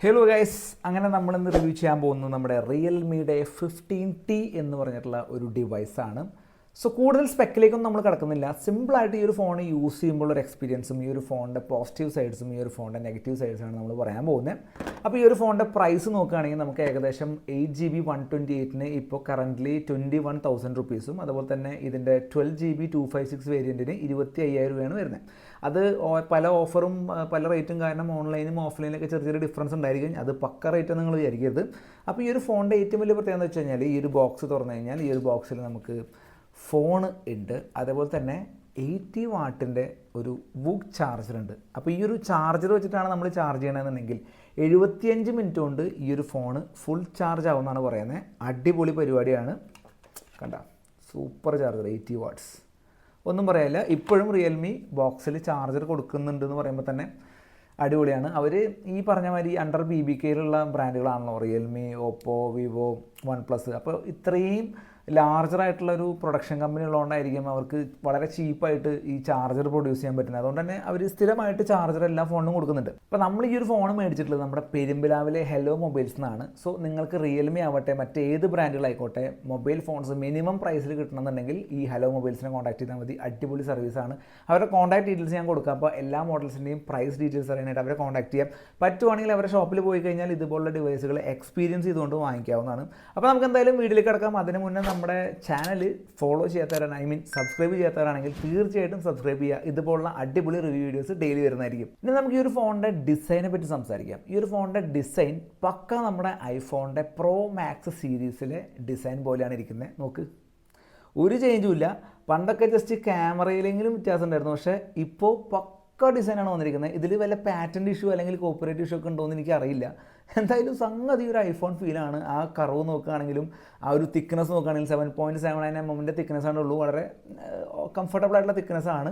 Hello guys അങ്ങനെ നമ്മളിന്ന് review ചെയ്യാൻ പോകുന്നത് നമ്മുടെ റിയൽമിയുടെ ഫിഫ്റ്റീൻ ടി എന്ന് പറഞ്ഞിട്ടുള്ള ഒരു ഡിവൈസാണ് സോ കൂടുതൽ സ്പെക്കിലേക്കൊന്നും നമ്മൾ കിടക്കുന്നില്ല. സിമ്പിളായിട്ട് ഈ ഒരു ഫോൺ യൂസ് ചെയ്യുമ്പോൾ ഒരു എക്സ്പീരിയൻസും ഈ ഒരു ഫോണിന്റെ പോസിറ്റീവ് സൈഡ്സും ഈ ഒരു ഫോണിന്റെ നെഗറ്റീവ് സൈഡ്സാണ് നമ്മൾ പറയാൻ പോകുന്നത് അപ്പോൾ ഈ ഒരു ഫോണിന്റെ പ്രൈസ് നോക്കുകയാണെങ്കിൽ നമുക്ക് ഏകദേശം eight G B one twenty എയ്റ്റിന് ഇപ്പോൾ കറന്റ്ലി ട്വന്റി വൺ തൗസൻഡ് റുപ്പീസും അതുപോലെ തന്നെ ഇതിന്റെ twelve G B two five six വേരിയന്റിന് ഇരുപത്തി അയ്യായിരം രൂപയാണ് വരുന്നത് അത് പല ഓഫറും പല റേറ്റും കാരണം ഓൺലൈനും ഓഫ്ലൈനിലൊക്കെ ചെറിയ ചെറിയ ഡിഫറൻസ് ഉണ്ടായിരിക്കും. അത് പക്ക റേറ്റ് നിങ്ങൾ വിചാരിക്കരുത്. അപ്പോൾ ഈ ഒരു ഫോണിന്റെ ഏറ്റവും വലിയ പ്രത്യേകത എന്ന് വെച്ച് കഴിഞ്ഞാൽ ഈ ഒരു ബോക്സ് തുറന്നു കഴിഞ്ഞാൽ ഈ ഒരു ബോക്സിൽ നമുക്ക് ഫോൺ ഉണ്ട്. അതേപോലെ തന്നെ എയ്റ്റി വാട്ടിന്റെ ഒരു വുക്ക് ചാർജർ ഉണ്ട്. അപ്പോൾ ഈ ഒരു ചാർജർ വെച്ചിട്ടാണ് നമ്മൾ ചാർജ് ചെയ്യണമെന്നുണ്ടെങ്കിൽ എഴുപത്തിയഞ്ച് മിനിറ്റ് കൊണ്ട് ഈ ഒരു ഫോൺ ഫുൾ ചാർജ് ആവുമെന്നാണ് പറയുന്നത്. അടിപൊളി പരിപാടിയാണ്. കണ്ട സൂപ്പർ ചാർജർ എയ്റ്റി വാട്ട്സ്. ഒന്നും പറയാനില്ല. ഇപ്പോഴും റിയൽമി ബോക്സിൽ ചാർജർ കൊടുക്കുന്നുണ്ട് എന്ന് പറയുമ്പോൾ തന്നെ അടിപൊളിയാണ്. അവർ ഈ പറഞ്ഞ മാതിരി അണ്ടർ ബി ബി കെയിലുള്ള ബ്രാൻഡുകളാണല്ലോ. Realme Oppo Vivo One Plus അപ്പോൾ ഇത്രയും ലാർജർ ആയിട്ടുള്ള ഒരു പ്രൊഡക്ഷൻ കമ്പനി ഉള്ളതുകൊണ്ടായിരിക്കും അവർക്ക് വളരെ ചീപ്പായിട്ട് ഈ ചാർജർ പ്രൊഡ്യൂസ് ചെയ്യാൻ പറ്റുന്നത്. അതുകൊണ്ട് തന്നെ അവർ സ്ഥിരമായിട്ട് ചാർജർ എല്ലാ ഫോണിനും കൊടുക്കുന്നുണ്ട്. അപ്പോൾ നമ്മൾ ഈ ഒരു ഫോൺ മേടിച്ചിട്ടുള്ളത് നമ്മുടെ പെരുമ്പിലാവിലെ ഹെലോ മൊബൈൽസ് എന്നാണ്. സോ നിങ്ങൾക്ക് റിയൽമി ആവട്ടെ മറ്റേത് ബ്രാൻഡുകളായിക്കോട്ടെ മൊബൈൽ ഫോൺസ് മിനിമം പ്രൈസിൽ കിട്ടണമെന്നുണ്ടെങ്കിൽ ഈ ഹലോ മൊബൈൽസിനെ കോൺടാക്ട് ചെയ്താൽ മതി. അടിപൊളി സർവീസാണ് അവരുടെ കോൺടാക്ട് ഡീറ്റെയിൽസ് ഞാൻ കൊടുക്കാം. അപ്പോൾ എല്ലാ മോഡൽസിന്റെയും പ്രൈസ് ഡീറ്റെയിൽസ് അറിയാനായിട്ട് അവരെ കോൺടാക്ട് ചെയ്യാം. പറ്റുവാണെങ്കിൽ അവരുടെ ഷോപ്പിൽ പോയി കഴിഞ്ഞാൽ ഇതുപോലുള്ള ഡിവൈസുകൾ എക്സ്പീരിയൻസ് ചെയ്തുകൊണ്ട് വാങ്ങിക്കാവുന്നതാണ്. അപ്പോൾ നമുക്ക് എന്തായാലും വീട്ടിലേക്ക് കിടക്കാം. അതിന് മുന്നേ നമ്മുടെ ചാനൽ ഫോളോ ചെയ്യാത്തവരാണ് ഐ മീൻ സബ്സ്ക്രൈബ് ചെയ്യാത്തവരാണെങ്കിൽ തീർച്ചയായിട്ടും സബ്സ്ക്രൈബ് ചെയ്യുക. ഇതുപോലുള്ള അടിപൊളി റിവ്യൂ വീഡിയോസ് ഡെയിലി വരുന്നതായിരിക്കും. ഇനി നമുക്ക് ഈ ഒരു ഫോണിന്റെ ഡിസൈനെ പറ്റി സംസാരിക്കാം. ഈ ഒരു ഫോണിന്റെ ഡിസൈൻ പക്ക നമ്മുടെ ഐഫോണിന്റെ പ്രോ മാക്സ് സീരീസിലെ ഡിസൈൻ പോലെയാണ് ഇരിക്കുന്നത്. നോക്ക്. ഒരു ചേഞ്ചും ഇല്ല. പണ്ടൊക്കെ ജസ്റ്റ് ക്യാമറയിലെങ്കിലും വ്യത്യാസം ഉണ്ടായിരുന്നു. പക്ഷേ ഇപ്പോൾ പക്ക ഡിസൈനാണ് വന്നിരിക്കുന്നത്. ഇതിൽ വല്ല പാറ്റന്റ് ഇഷ്യൂ അല്ലെങ്കിൽ കോപ്പറേറ്റ് ഇഷ്യൂ ഒക്കെ ഉണ്ടോ എന്ന് എനിക്ക് അറിയില്ല എന്തായാലും സംഗതി ഒരു ഐഫോൺ ഫീലാണ് ആ കറവ് നോക്കുകയാണെങ്കിലും ആ ഒരു തിക്നെസ് നോക്കുകയാണെങ്കിലും seven point seven nine M എമ്മിന്റെ തിക്നെസ് ആണ് ഉള്ളൂ. വളരെ കംഫർട്ടബിൾ ആയിട്ടുള്ള തിക്നെസ് ആണ്.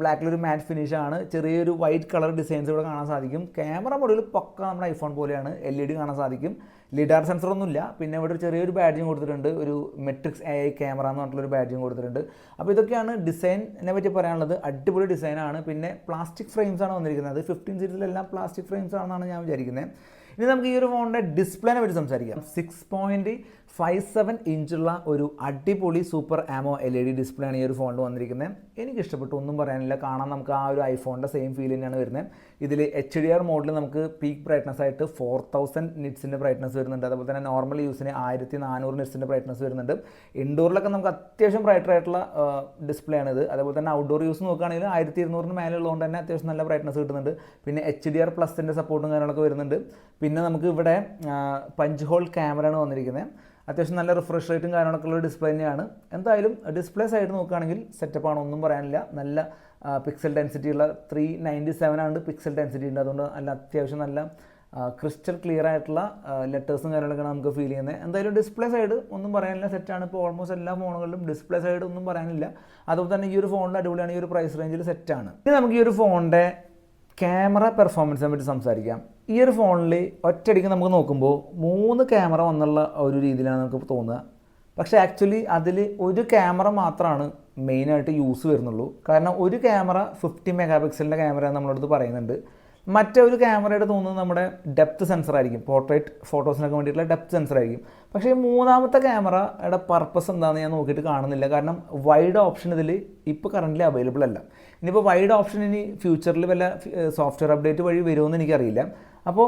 ബ്ലാക്കിലൊരു മാറ്റ് ഫിനിഷ് ആണ്. ചെറിയൊരു വൈറ്റ് കളർ ഡിസൈൻസ് ഇവിടെ കാണാൻ സാധിക്കും. ക്യാമറ മോഡൽ പക്ക നമ്മുടെ ഐഫോൺ പോലെയാണ്. എൽ ഇ ഡി കാണാൻ സാധിക്കും. ലിഡാർ സെൻസർ ഒന്നുമില്ല. പിന്നെ ഇവിടെ ഒരു ചെറിയൊരു ബാഡ്ജിങ് കൊടുത്തിട്ടുണ്ട്. ഒരു മെട്രിക്സ് എ ഐ ക്യാമറ എന്ന് പറഞ്ഞിട്ടുള്ള ഒരു ബാഡ്ജിങ് കൊടുത്തിട്ടുണ്ട്. അപ്പോൾ ഇതൊക്കെയാണ് ഡിസൈനിനെ പറ്റി പറയാനുള്ളത്. അടിപൊളി ഡിസൈനാണ് പിന്നെ പ്ലാസ്റ്റിക് ഫ്രെയിംസ് ആണ് വന്നിരിക്കുന്നത്. ഫിഫ്റ്റീൻ സീരീസിലെല്ലാം പ്ലാസ്റ്റിക് ഫ്രെയിംസ് ആണെന്നാണ് ഞാൻ വിചാരിക്കുന്നത് ഇനി നമുക്ക് ഈ ഒരു ഫോണിന്റെ ഡിസ്പ്ലേനെ പറ്റി സംസാരിക്കാം. സിക്സ് പോയിന്റ് ഫൈവ് സെവൻ ഇഞ്ചുള്ള ഒരു അടിപൊളി super AMOLED display ആണ് ഈ ഒരു ഫോണിൽ വന്നിരിക്കുന്നത്. എനിക്ക് ഇഷ്ടപ്പെട്ടു. ഒന്നും പറയാനില്ല. കാണാൻ നമുക്ക് ആ ഒരു ഐഫോണിന്റെ സെയിം ഫീൽ തന്നെയാണ് വരുന്നത്. ഇതിൽ എച്ച് ഡി ആർ മോഡിൽ നമുക്ക് പീക്ക് ബ്രൈറ്റ്നസ് ആയിട്ട് ഫോർ തൗസൻഡ് നിറ്റ്സിന്റെ ബ്രൈറ്റ്നസ് വരുന്നുണ്ട്. അതുപോലെ തന്നെ നോർമൽ യൂസിന് ആയിരത്തി നാനൂറ് നിറ്റ്സിന്റെ ബ്രൈറ്റ്നസ് വരുന്നുണ്ട്. ഇൻഡോറിലൊക്കെ നമുക്ക് അത്യാവശ്യം ബ്രൈറ്റർ ആയിട്ടുള്ള ഡിസ്പ്ലേ ആണ് ഇത്. അതുപോലെ തന്നെ ഔട്ട്ഡോർ യൂസ് നോക്കുകയാണെങ്കിൽ ആയിരത്തി ഇരുന്നൂറിന് മേലെ ഉള്ളതുകൊണ്ട് തന്നെ അത്യാവശ്യം നല്ല ബ്രൈറ്റ്നസ് കിട്ടുന്നുണ്ട്. പിന്നെ എച്ച് ഡി ആർ പ്ലസിന്റെ സപ്പോർട്ടും കാര്യങ്ങളൊക്കെ വരുന്നുണ്ട്. പിന്നെ നമുക്ക് ഇവിടെ പഞ്ച് ഹോൾ ക്യാമറയാണ് വന്നിരിക്കുന്നത് അത്യാവശ്യം നല്ല റിഫ്രഷ് റേറ്റും കാര്യങ്ങളൊക്കെ ഉള്ള ഡിസ്പ്ലേ തന്നെയാണ്. എന്തായാലും ഡിസ്പ്ലേ സൈഡ് നോക്കുകയാണെങ്കിൽ ആണ് ഒന്നും പറയാനില്ല. നല്ല പിക്സൽ ഡെൻസിറ്റി ഉള്ള ത്രീ നയന്റി സെവൻ ആണ് പിക്സൽ ഡെൻസിറ്റി ഉണ്ട്. അതുകൊണ്ട് നല്ല അത്യാവശ്യം നല്ല ക്രിസ്റ്റൽ ക്ലിയർ ആയിട്ടുള്ള ലെറ്റേഴ്സും കാര്യങ്ങളൊക്കെ നമുക്ക് ഫീൽ ചെയ്യുന്നത് എന്തായാലും ഡിസ്പ്ലേ സൈഡ് ഒന്നും പറയാനില്ല. സെറ്റാണ് ഇപ്പോൾ ഓൾമോസ്റ്റ് എല്ലാ ഫോണുകളിലും ഡിസ്പ്ലേ സൈഡ് ഒന്നും പറയാനില്ല. അതുപോലെ തന്നെ ഈ ഒരു ഫോണിൽ അടിപൊളിയാണ്. ഈ ഒരു പ്രൈസ് റേഞ്ചിൽ സെറ്റാണ് ഇനി നമുക്ക് ഈ ഒരു ഫോണിന്റെ ക്യാമറ പെർഫോമൻസിനെ പറ്റി സംസാരിക്കാം. ഈ ഒരു ഫോണിൽ ഒറ്റയടിക്ക് നമുക്ക് നോക്കുമ്പോൾ മൂന്ന് ക്യാമറ വന്നുള്ള ഒരു രീതിയിലാണ് നമുക്ക് തോന്നുക. പക്ഷേ ആക്ച്വലി അതിൽ ഒരു ക്യാമറ മാത്രമാണ് മെയിനായിട്ട് യൂസ് വരുന്നുള്ളൂ. കാരണം ഒരു ക്യാമറ ഫിഫ്റ്റി മെഗാ പിക്സലിന്റെ ക്യാമറ നമ്മളടുത്ത് പറയുന്നുണ്ട്. മറ്റേ ഒരു ക്യാമറയുടെ തോന്നുന്നത് നമ്മുടെ ഡെപ്ത് സെൻസർ ആയിരിക്കും. പോർട്രേറ്റ് ഫോട്ടോസിനൊക്കെ വേണ്ടിയിട്ടുള്ള ഡെപ്ത് സെൻസർ ആയിരിക്കും. പക്ഷേ ഈ മൂന്നാമത്തെ ക്യാമറയുടെ പർപ്പസ് എന്താണെന്ന് ഞാൻ നോക്കിയിട്ട് കാണുന്നില്ല. കാരണം വൈഡ് ഓപ്ഷൻ ഇതിൽ ഇപ്പോൾ കറന്റ് അവൈലബിൾ അല്ല. ഇനിയിപ്പോൾ വൈഡ് ഓപ്ഷൻ ഇനി ഫ്യൂച്ചറിൽ വല്ല സോഫ്റ്റ്വെയർ അപ്ഡേറ്റ് വഴി വരുമെന്ന് എനിക്കറിയില്ല. അപ്പോൾ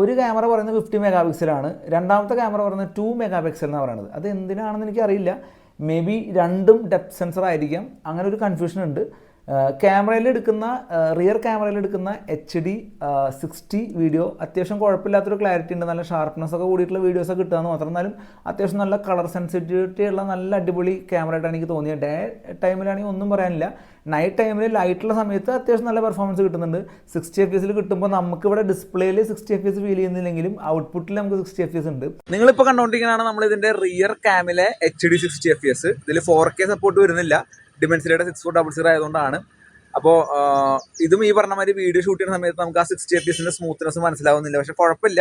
ഒരു ക്യാമറ പറയുന്നത് ഫിഫ്റ്റി മെഗാ പിക്സലാണ് രണ്ടാമത്തെ ക്യാമറ പറയുന്നത് ടു മെഗാ പിക്സൽ എന്നാണ് പറയുന്നത് അത് എന്തിനാണെന്ന് എനിക്കറിയില്ല. മേ ബി രണ്ടും ഡെപ്ത് സെൻസർ ആയിരിക്കാം. അങ്ങനെ ഒരു കൺഫ്യൂഷൻ ഉണ്ട്. ക്യാമറയിൽ എടുക്കുന്ന റിയർ ക്യാമറയിൽ എടുക്കുന്ന എച്ച് ഡി സിക്സ്റ്റി വീഡിയോ അത്യാവശ്യം കുഴപ്പമില്ലാത്തൊരു ക്ലാരിറ്റി ഉണ്ട്. നല്ല ഷാർപ്നെസ് ഒക്കെ കൂടിയിട്ടുള്ള വീഡിയോസ് ഒക്കെ കിട്ടുകയെന്ന് മാത്രം എന്നാലും അത്യാവശ്യം നല്ല കളർ സെൻസിറ്റിവിറ്റി ഉള്ള നല്ല അടിപൊളി ക്യാമറ ആയിട്ടാണ് എനിക്ക് തോന്നിയത്. ഡേ ടൈമിലാണെങ്കിൽ ഒന്നും പറയാനില്ല. നൈറ്റ് ടൈമിൽ ലൈറ്റുള്ള സമയത്ത് അത്യാവശ്യം നല്ല പെർഫോമൻസ് കിട്ടുന്നുണ്ട്. സിക്സ്റ്റി എഫ് എസിൽ കിട്ടുമ്പോൾ നമുക്ക് ഇവിടെ ഡിസ്പ്ലേയിൽ സിക്സ്റ്റി എഫ് എസ് ഫീൽ ചെയ്യുന്നില്ലെങ്കിലും ഔട്ട്പുട്ടിൽ നമുക്ക് സിക്സ്റ്റി എഫ് എസ് ഉണ്ട്. നിങ്ങളിപ്പോൾ കണ്ടുകൊണ്ടിരിക്കുന്നതാണ് നമ്മൾ ഇതിന്റെ rear ക്യാമിലെ H D sixty F S ഇതിൽ ഫോർ കെ സപ്പോർട്ട് വരുന്നില്ല. ഡിമെൻസിലയുടെ സിക്സ് ഫോർ ഡബിൾ സീറോ ആയതുകൊണ്ടാണ്. അപ്പോൾ ഇതും ഈ പറഞ്ഞ മാതിരി വീഡിയോ ഷൂട്ട് ചെയ്യുന്ന സമയത്ത് നമുക്ക് ആ സിക്സ്റ്റി എഫ് എസിന്റെ സ്മൂത്ത്നെസ് മനസ്സിലാവുന്നില്ല. പക്ഷേ കുഴപ്പമില്ല.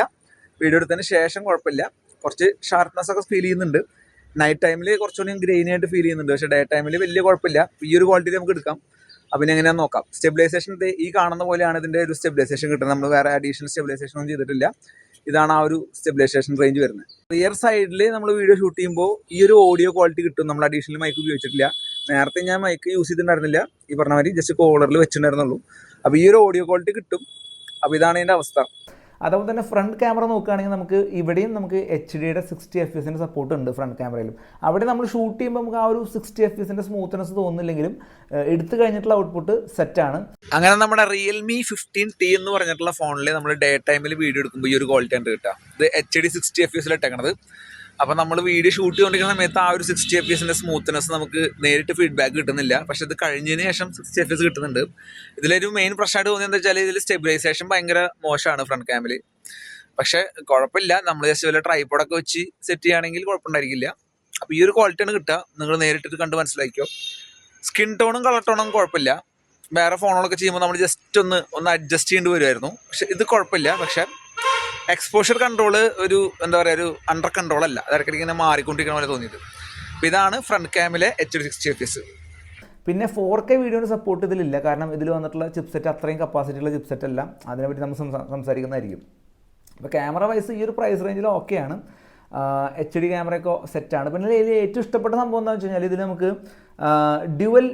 വീഡിയോ എടുത്തതിന് ശേഷം കുഴപ്പമില്ല. കുറച്ച് ഷാർപ്നെസ് ഒക്കെ ഫീൽ ചെയ്യുന്നുണ്ട്. നൈറ്റ് ടൈമിൽ കുറച്ചുകൂടി ഗ്രെയിനി ആയിട്ട് ഫീൽ ചെയ്യുന്നുണ്ട്. പക്ഷേ ഡേ ടൈമിൽ വലിയ കുഴപ്പമില്ല. ഈ ഒരു ക്വാളിറ്റി നമുക്ക് എടുക്കാം. അപ്പം ഇനി എങ്ങനെയാണെന്ന് നോക്കാം. സ്റ്റെബിലൈസേഷൻ ഈ കാണുന്ന പോലെയാണ് ഇതിന്റെ ഒരു സ്റ്റെബിലൈസേഷൻ കിട്ടുന്നത്. നമ്മൾ വേറെ അഡീഷണൽ സ്റ്റെബിലൈസേഷൻ ഒന്നും ചെയ്തിട്ടില്ല. ഇതാണ് ആ ഒരു സ്റ്റെബിലൈസേഷൻ റേഞ്ച് വരുന്നത്. റിയർ സൈഡിൽ നമ്മൾ വീഡിയോ ഷൂട്ട് ചെയ്യുമ്പോൾ ഈ ഒരു ഓഡിയോ ക്വാളിറ്റി കിട്ടും. നമ്മൾ അഡീഷണൽ മൈക്ക് ഉപയോഗിച്ചിട്ടില്ല. നേരത്തെ ഞാൻ മൈക്ക് യൂസ് ചെയ്തിട്ടുണ്ടായിരുന്നില്ല. ഈ പറഞ്ഞ മാതിരി ജസ്റ്റ് കോളറിൽ വെച്ചിട്ടുണ്ടായിരുന്നുള്ളൂ. അപ്പോൾ ഈ ഒരു ഓഡിയോ ക്വാളിറ്റി കിട്ടും. അപ്പോൾ ഇതാണ് ഇതിന്റെ അവസ്ഥ. അതുപോലെ തന്നെ ഫ്രണ്ട് ക്യാമറ നോക്കുകയാണെങ്കിൽ നമുക്ക് ഇവിടെയും നമുക്ക് എച്ച് ഡിയുടെ സിക്സ്റ്റി എഫ് എസിന്റെ സപ്പോർട്ട് ഉണ്ട് ഫ്രണ്ട് ക്യാമറയിലും അവിടെ നമ്മൾ ഷൂട്ട് ചെയ്യുമ്പോൾ നമുക്ക് ആ ഒരു സിക്സ്റ്റി എഫ് എസിന്റെ സ്മൂത്ത്നെസ് തോന്നുന്നില്ലെങ്കിലും എടുത്തു കഴിഞ്ഞിട്ടുള്ള ഔട്ട്പുട്ട് സെറ്റാണ് അങ്ങനെ നമ്മുടെ റിയൽമി ഫിഫ്റ്റീൻ ടി എന്ന് പറഞ്ഞിട്ടുള്ള ഫോണിൽ നമ്മൾ ഡേ ടൈമിൽ വീഡിയോ എടുക്കുമ്പോൾ ഈ ഒരു ക്വാളിറ്റി ആണ് കിട്ടുക. ഇത് എച്ച് ഡി സിക്സ്റ്റി എഫ് എസിൽ ഇട്ടേക്കണത്. അപ്പോൾ നമ്മൾ വീഡിയോ ഷൂട്ട് ചെയ്തുകൊണ്ടിരിക്കുന്ന സമയത്ത് ആ ഒരു സിക്സ്റ്റി എഫ് എസിന്റെ സ്മൂത്ത്നെസ് നമുക്ക് നേരിട്ട് ഫീഡ്ബാക്ക് കിട്ടുന്നില്ല. പക്ഷെ ഇത് കഴിഞ്ഞതിന് ശേഷം സിക്സ്റ്റി എഫ് എസ് കിട്ടുന്നുണ്ട്. ഇതിലൊരു മെയിൻ പ്രശ്നമായിട്ട് തോന്നിയത് എന്താ വെച്ചാൽ ഇതിൽ സ്റ്റെബിലൈസേഷൻ ഭയങ്കര മോശമാണ് ഫ്രണ്ട് ക്യാമിൽ പക്ഷെ കുഴപ്പമില്ല നമ്മൾ ജസ്റ്റ് വല്ല ട്രൈപ്പോഡൊക്കെ വെച്ച് സെറ്റ് ചെയ്യുകയാണെങ്കിൽ കുഴപ്പമുണ്ടായിരിക്കില്ല അപ്പോൾ ഈ ഒരു ക്വാളിറ്റിയാണ് കിട്ടുക. നിങ്ങൾ നേരിട്ട് കണ്ട് മനസ്സിലാക്കിയോ സ്കിൻ ടോണും കളർ ടോണും കുഴപ്പമില്ല വേറെ ഫോണുകളൊക്കെ ചെയ്യുമ്പോൾ നമ്മൾ ജസ്റ്റ് ഒന്ന് ഒന്ന് അഡ്ജസ്റ്റ് ചെയ്യേണ്ടി വരുമായിരുന്നു പക്ഷെ ഇത് കുഴപ്പമില്ല പക്ഷെ എക്സ്പോഷർ കൺട്രോൾ ഒരു എന്താ പറയുക ഒരു അണ്ടർ കൺട്രോൾ അല്ല. അത് ഇടയ്ക്കിടയ്ക്ക് ഇങ്ങനെ മാറിക്കൊണ്ടിരിക്കുന്ന പോലെ തോന്നിയത്. അപ്പോൾ ഇതാണ് front ക്യാമിലെ H D sixty F S പിന്നെ ഫോർ കെ വീഡിയോന് സപ്പോർട്ട് ഇതിലില്ല. കാരണം ഇതിൽ വന്നിട്ടുള്ള ചിപ്സെറ്റ് അത്രയും കപ്പാസിറ്റി ഉള്ള ചിപ്സെറ്റ് അല്ല. അതിനെപ്പറ്റി നമ്മൾ സംസാരിക്കുന്നതായിരിക്കും. അപ്പോൾ ക്യാമറ വൈസ് ഈ ഒരു പ്രൈസ് റേഞ്ചിൽ ഓക്കെയാണ് എച്ച് ഡി ക്യാമറയൊക്കെ സെറ്റാണ് പിന്നെ ഇതിൽ ഏറ്റവും ഇഷ്ടപ്പെട്ട സംഭവം എന്താണെന്ന് വെച്ച് കഴിഞ്ഞാൽ ഇതിൽ നമുക്ക് ഡ്യുവൽ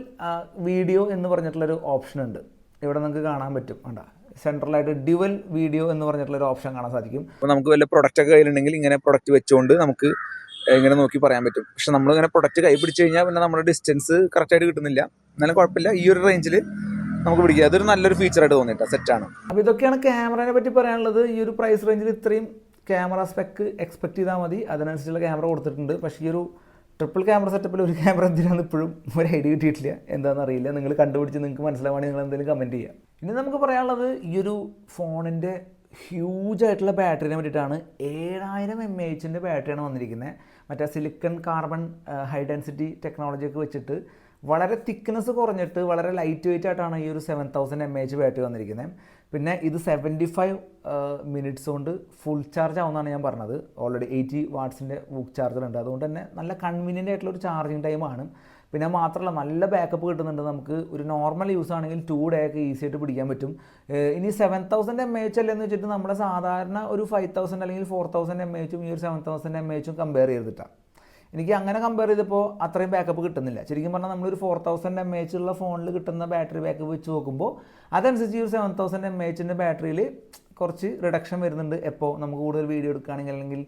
വീഡിയോ എന്ന് പറഞ്ഞിട്ടുള്ളൊരു ഓപ്ഷൻ ഉണ്ട്. ഇവിടെ നമുക്ക് കാണാൻ പറ്റും. വേണ്ട സെൻട്രലായിട്ട് ഡ്യുവൽ വീഡിയോ എന്ന് പറഞ്ഞിട്ടുള്ള ഒരു ഓപ്ഷൻ കാണാൻ സാധിക്കും. അപ്പോൾ നമുക്ക് വല്ല പ്രൊഡക്റ്റ് ഒക്കെ കയ്യിലുണ്ടെങ്കിൽ ഇങ്ങനെ പ്രൊഡക്റ്റ് വെച്ചുകൊണ്ട് നമുക്ക് ഇങ്ങനെ നോക്കി പറയാൻ പറ്റും. പക്ഷെ നമ്മൾ ഇങ്ങനെ പ്രൊഡക്റ്റ് കൈ പിടിച്ച് കഴിഞ്ഞാൽ പിന്നെ നമ്മുടെ ഡിസ്റ്റൻസ് കറക്റ്റായിട്ട് കിട്ടുന്നില്ല. എന്നാലും കുഴപ്പമില്ല. ഈ ഒരു റേഞ്ചിൽ നമുക്ക് പിടിക്കുക അതൊരു നല്ലൊരു ഫീച്ചറായിട്ട് തോന്നിയിട്ടാ. സെറ്റാണ് അപ്പോൾ ഇതൊക്കെയാണ് ക്യാമറയെ പറ്റി പറയാനുള്ളത്. ഈ ഒരു പ്രൈസ് റേഞ്ചിൽ ഇത്രയും ക്യാമറ സ്പെക്ക് എക്സ്പെക്ട് ചെയ്താൽ മതി. അതിനനുസരിച്ചുള്ള ക്യാമറ കൊടുത്തിട്ടുണ്ട്. പക്ഷേ ഈ ഒരു ട്രിപ്പിൾ ക്യാമറ സെറ്റപ്പിൽ ഒരു ക്യാമറ എന്തിനാണ് ഇപ്പോഴും ഒരു ഐഡിയ കിട്ടിയിട്ടില്ല. എന്താണെന്ന് അറിയില്ല. നിങ്ങൾ കണ്ടുപിടിച്ച് നിങ്ങൾക്ക് മനസ്സിലാവുകയാണെങ്കിൽ നിങ്ങൾ എന്തെങ്കിലും കമന്റ് ചെയ്യുക ഇനി നമുക്ക് പറയാനുള്ളത് ഈ ഒരു ഫോണിന്റെ ഹ്യൂജ് ആയിട്ടുള്ള ബാറ്ററിനെ വേണ്ടിയിട്ടാണ് ഏഴായിരം എം എച്ചിന്റെ ബാറ്ററിയാണ് വന്നിരിക്കുന്നത് മറ്റേ silicon carbon high density technology ഒക്കെ വെച്ചിട്ട് വളരെ തിക്നെസ് കുറഞ്ഞിട്ട് വളരെ ലൈറ്റ് വെയിറ്റ് ആയിട്ടാണ് ഈ ഒരു seven thousand M H battery വന്നിരിക്കുന്നത് പിന്നെ ഇത് സെവന്റി ഫൈവ് മിനിറ്റ്സ് കൊണ്ട് ഫുൾ ചാർജ് ആവുമെന്നാണ് ഞാൻ പറഞ്ഞത്. ഓൾറെഡി എയ്റ്റി വാട്ട്സിന്റെ ബുക്ക് ചാർജർ ഉണ്ട്. അതുകൊണ്ട് തന്നെ നല്ല കൺവീനിയന്റ് ആയിട്ടുള്ള ഒരു ചാർജിങ് ടൈമാണ് പിന്നെ മാത്രമല്ല നല്ല ബാക്കപ്പ് കിട്ടുന്നുണ്ട് നമുക്ക്. ഒരു നോർമൽ യൂസ് ആണെങ്കിൽ ടു ഡേ ഒക്കെ ഈസി ആയിട്ട് പിടിക്കാൻ പറ്റും. ഇനി സെവൻ തൗസൻഡ് എം എച്ച് അല്ലെന്ന് വെച്ചിട്ട് നമ്മുടെ സാധാരണ ഒരു ഫൈവ് തൗസൻഡ് അല്ലെങ്കിൽ ഫോർ തൗസൻഡ് എം എച്ചും ഈ ഒരു സെവൻ തൗസൻഡ് എം എച്ചും കമ്പയർ ചെയ്തിട്ടാണ് എനിക്ക് അങ്ങനെ കമ്പയർ ചെയ്തപ്പോൾ അത്രയും ബാക്കപ്പ് കിട്ടുന്നില്ല. ശരിക്കും പറഞ്ഞാൽ നമ്മളൊരു ഫോർ തൗസൻഡ് എം എച്ച് ഉള്ള ഫോണിൽ കിട്ടുന്ന ബാറ്ററി ബാക്കപ്പ് വെച്ച് നോക്കുമ്പോൾ അതനുസരിച്ച് ഈ ഒരു സെവൻ തൗസൻഡ് എം എച്ചിന്റെ ബാറ്ററിയിൽ കുറച്ച് റിഡക്ഷൻ വരുന്നുണ്ട്. എപ്പോൾ നമുക്ക് കൂടുതൽ വീഡിയോ എടുക്കുകയാണെങ്കിൽ അല്ലെങ്കിൽ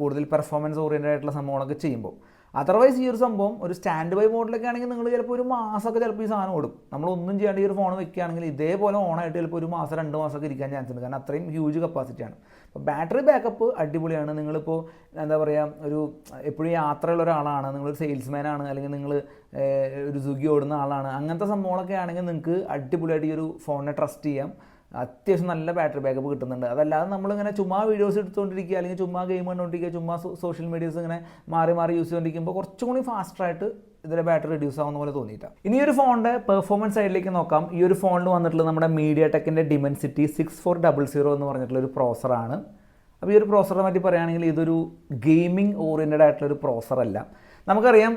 കൂടുതൽ പെർഫോമൻസ് ഓറിയന്റഡ് ആയിട്ടുള്ള സംഭവങ്ങളൊക്കെ ചെയ്യുമ്പോൾ അതർവൈസ് ഈ ഒരു സംഭവം ഒരു സ്റ്റാൻഡ് ബൈ മോഡിലൊക്കെ ആണെങ്കിൽ നിങ്ങൾ ചിലപ്പോൾ ഒരു മാസമൊക്കെ ചിലപ്പോൾ ഈ സാധനം ഓടും. നമ്മളൊന്നും ചെയ്യാണ്ട് ഈ ഒരു ഫോൺ വെക്കുകയാണെങ്കിൽ ഇതേപോലെ ഓണായിട്ട് ചിലപ്പോൾ ഒരു മാസം രണ്ട് മാസമൊക്കെ ഇരിക്കാൻ ചാൻസ് ഉണ്ട്. കാരണം അത്രയും ഹ്യൂജ് കപ്പാസിറ്റിയാണ് അപ്പോൾ ബാറ്ററി ബാക്കപ്പ് അടിപൊളിയാണ്. നിങ്ങളിപ്പോൾ എന്താ പറയുക ഒരു എപ്പോഴും യാത്രയുള്ള ഒരാളാണ്. നിങ്ങളൊരു സെയിൽസ്മാൻ ആണ്. അല്ലെങ്കിൽ നിങ്ങൾ ഒരു സുഖി ഓടുന്ന ആളാണ്. അങ്ങനത്തെ സംഭവങ്ങളൊക്കെ ആണെങ്കിൽ നിങ്ങൾക്ക് അടിപൊളിയായിട്ട് ഈ ഒരു ഫോണിനെ ട്രസ്റ്റ് ചെയ്യാം. അത്യാവശ്യം നല്ല ബാറ്ററി ബാക്കപ്പ് കിട്ടുന്നുണ്ട്. അതല്ലാതെ നമ്മളിങ്ങനെ ചുമ്മാ വീഡിയോസ് എടുത്തുകൊണ്ടിരിക്കുക അല്ലെങ്കിൽ ചുമ്മാ ഗെയിം കണ്ടുകൊണ്ടിരിക്കുക ചുമ്മാ സോഷ്യൽ മീഡിയസ് ഇങ്ങനെ മാറി മാറി യൂസ് ചെയ്തുകൊണ്ടിരിക്കുമ്പോൾ കുറച്ചും കൂടി ഫാസ്റ്റായിട്ട് ഇതിലെ ബാറ്ററി റെഡ്യൂസ് ആവുന്ന പോലെ തോന്നിയിട്ടാണ് ഇനി ഒരു ഫോണിന്റെ പെർഫോമൻസ് സൈഡിലേക്ക് നോക്കാം. ഈ ഒരു ഫോണിൽ വന്നിട്ടുള്ള നമ്മുടെ മീഡിയ ടെക്കിന്റെ Dimensity six four double zero എന്ന് പറഞ്ഞിട്ടുള്ള ഒരു പ്രോസറാണ് അപ്പോൾ ഈ ഒരു പ്രോസറിനെ പറ്റി പറയുകയാണെങ്കിൽ ഇതൊരു ഗെയിമിംഗ് ഓറിയന്റഡ് ആയിട്ടുള്ള ഒരു പ്രോസറല്ല നമുക്കറിയാം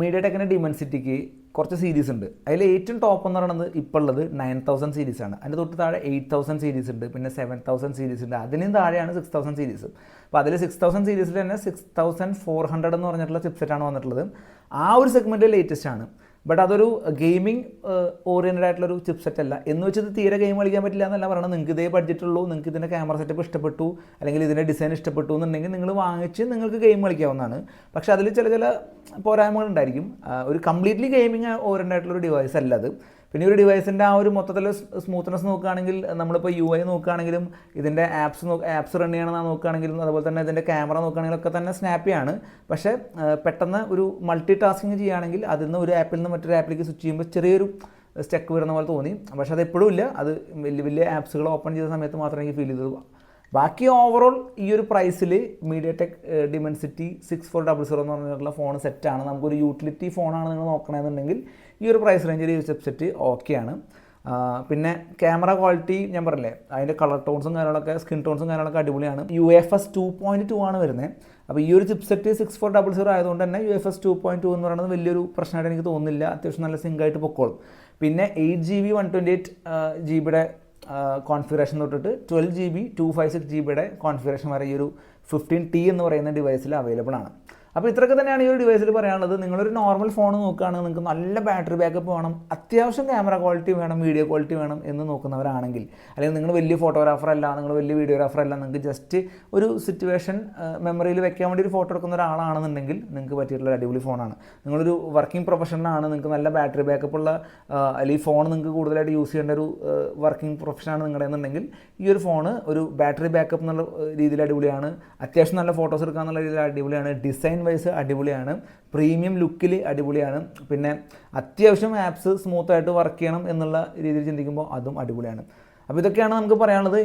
മീഡിയ ടെക്കിന്റെ ഡിമെൻസിറ്റിക്ക് കുറച്ച് സീരീസ് ഉണ്ട്. അതിൽ ഏറ്റവും ടോപ്പ് എന്ന് പറയുന്നത് ഇപ്പോൾ ഉള്ളത് നയൻ തൗസൻഡ് സീരീസ് ആണ്. അതിന്റെ തൊട്ട് താഴെ എയ്റ്റ് തൗസൻഡ് സീരീസ് ഉണ്ട്. പിന്നെ സെവൻ തൗസൻഡ് സീരീസ് ഉണ്ട്. അതിനും താഴെയാണ് സിക്സ് തൗസൻഡ് സീരീസ് അപ്പോൾ അതിൽ സിക്സ് തൗസൻഡ് സീരീസിൽ തന്നെ സിക്സ് തൗസൻഡ് ഫോർ ഹൺഡ്രഡ് എന്ന് പറഞ്ഞിട്ടുള്ള ചിപ്സെറ്റാണ് വന്നിട്ടുള്ളത്. ആ ഒരു സെഗ്മെന്റ് ലേറ്റസ്റ്റ് ആണ്. ബട്ട് അതൊരു ഗെയിമിംഗ് ഓറിയന്റഡ് ആയിട്ടുള്ളൊരു ചിപ്പ് സെറ്റ് അല്ല. എന്ന് വെച്ചത് തീരെ ഗെയിം കളിക്കാൻ പറ്റില്ല എന്നല്ല പറയണം നിങ്ങൾക്ക് ഇതേ ബഡ്ജറ്റുള്ളൂ നിങ്ങൾക്ക് ഇതിന്റെ ക്യാമറ സെറ്റപ്പ് ഇഷ്ടപ്പെട്ടു അല്ലെങ്കിൽ ഇതിന്റെ ഡിസൈൻ ഇഷ്ടപ്പെട്ടു എന്നുണ്ടെങ്കിൽ നിങ്ങൾ വാങ്ങിച്ച് നിങ്ങൾക്ക് ഗെയിം കളിക്കാവുന്നതാണ്. പക്ഷേ അതിൽ ചില ചില പോരായ്മകൾ ഉണ്ടായിരിക്കും. ഒരു കംപ്ലീറ്റ്ലി ഗെയിമിംഗ് ഓറിയന്റഡ് ആയിട്ടുള്ളൊരു ഡിവൈസ് അല്ല അത്. പിന്നെ ഒരു ഡിവൈസിന്റെ ആ ഒരു മൊത്തത്തിൽ സ്മൂത്ത്നെസ് നോക്കുകയാണെങ്കിൽ നമ്മളിപ്പോൾ യു ഐ നോക്കുകയാണെങ്കിലും ഇതിന്റെ ആപ്സ് ആപ്സ് റൺ ചെയ്യണമെന്ന് നോക്കുകയാണെങ്കിലും അതുപോലെ തന്നെ ഇതിന്റെ ക്യാമറ നോക്കുകയാണെങ്കിലും ഒക്കെ തന്നെ സ്നാപ്പിയാണ് പക്ഷേ പെട്ടെന്ന് ഒരു മൾട്ടി ടാസ്കിങ് ചെയ്യുകയാണെങ്കിൽ അതിൽ നിന്ന് ഒരു ആപ്പിൽ നിന്ന് മറ്റൊരു ആപ്പിലേക്ക് സ്വിച്ച് ചെയ്യുമ്പോൾ ചെറിയൊരു സ്റ്റെക്ക് വരുന്ന പോലെ തോന്നി. പക്ഷേ അത് എപ്പോഴും ഇല്ല. അത് വലിയ വലിയ ആപ്സുകൾ ഓപ്പൺ ചെയ്ത സമയത്ത് മാത്രമേ എനിക്ക് ഫീൽ ചെയ്തത് ബാക്കി ഓവറോൾ ഈ ഒരു പ്രൈസിൽ MediaTek Dimensity six four double zero എന്ന് പറഞ്ഞിട്ടുള്ള ഫോൺ സെറ്റാണ് നമുക്കൊരു യൂട്ടിലിറ്റി ഫോണാണ് നിങ്ങൾ നോക്കണമെന്നുണ്ടെങ്കിൽ ഈ ഒരു പ്രൈസ് റേഞ്ചിൽ ഈ സെറ്റ് ഓക്കെയാണ് പിന്നെ ക്യാമറ ക്വാളിറ്റി ഞാൻ പറഞ്ഞില്ലേ അതിന്റെ കളർ ടോൺസും കാര്യങ്ങളൊക്കെ സ്കിൻ ടോൺസും കാര്യങ്ങളൊക്കെ അടിപൊളിയാണ്. U F S two point two ആണ് വരുന്നത് അപ്പോൾ ഈ ഒരു chipset six four double zero ആയതുകൊണ്ട് തന്നെ U F S two point two എന്ന് പറയുന്നത് വലിയൊരു പ്രശ്നമായിട്ട് എനിക്ക് തോന്നുന്നില്ല. അത്യാവശ്യം നല്ല സിങ്ക് ആയിട്ട് പൊക്കോളും. പിന്നെ eight G B one twenty eight G ബിയുടെ കോൺഫിഗറേഷൻ തൊട്ടിട്ട് twelve G B two five six G ബിയുടെ കോൺഫിഗറേഷൻ വരെ ഈ ഒരു ഫിഫ്റ്റീൻ ടി എന്ന് പറയുന്ന ഡിവൈസിൽ അവൈലബിൾ ആണ്. അപ്പോൾ ഇത്രയൊക്കെ തന്നെയാണ് ഈ ഒരു ഡിവൈസിൽ പറയാനുള്ളത്. നിങ്ങളൊരു നോർമൽ ഫോൺ നോക്കുകയാണെങ്കിൽ നിങ്ങൾക്ക് നല്ല ബാറ്ററി ബാക്കപ്പ് വേണം അത്യാവശ്യം ക്യാമറ ക്വാളിറ്റി വേണം വീഡിയോ ക്വാളിറ്റി വേണം എന്ന് നോക്കുന്നവരാണെങ്കിൽ. അല്ലെങ്കിൽ നിങ്ങൾ വലിയ ഫോട്ടോഗ്രാഫർ അല്ല നിങ്ങൾ വലിയ വീഡിയോഗ്രാഫർ അല്ല നിങ്ങൾക്ക് ജസ്റ്റ് ഒരു സിറ്റുവേഷൻ മെമ്മറിയിൽ വെക്കാൻ വേണ്ടി ഒരു ഫോട്ടോ എടുക്കുന്ന ഒരാളാണെന്നുണ്ടെങ്കിൽ നിങ്ങൾക്ക് പറ്റിയിട്ടുള്ള ഒരു അടിപൊളി ഫോണാണ് നിങ്ങളൊരു വർക്കിംഗ് പ്രൊഫഷനാണ് നിങ്ങൾക്ക് നല്ല ബാറ്ററി ബാക്കപ്പ് ഉള്ള അല്ലെങ്കിൽ ഫോൺ നിങ്ങൾക്ക് കൂടുതലായിട്ട് യൂസ് ചെയ്യേണ്ട ഒരു വർക്കിംഗ് പ്രൊഫഷനാണ് നിങ്ങളുടെ എന്നുണ്ടെങ്കിൽ ഈ ഒരു ഫോൺ ഒരു ബാറ്ററി ബാക്കപ്പ് എന്നുള്ള രീതിയിൽ അടിപൊളിയാണ്. അത്യാവശ്യം നല്ല ഫോട്ടോസ് എടുക്കുക എന്നുള്ള രീതിയിൽ അടിപൊളിയാണ്. ഡിസൈൻ വൈസ് അടിപൊളിയാണ്. പ്രീമിയം ലുക്കിൽ അടിപൊളിയാണ്. പിന്നെ അത്യാവശ്യം ആപ്സ് സ്മൂത്തായിട്ട് വർക്ക് ചെയ്യണം എന്നുള്ള രീതിയിൽ ചിന്തിക്കുമ്പോൾ അതും അടിപൊളിയാണ്. അപ്പോൾ ഇതൊക്കെയാണ് നമുക്ക് പറയാനുള്ളത്.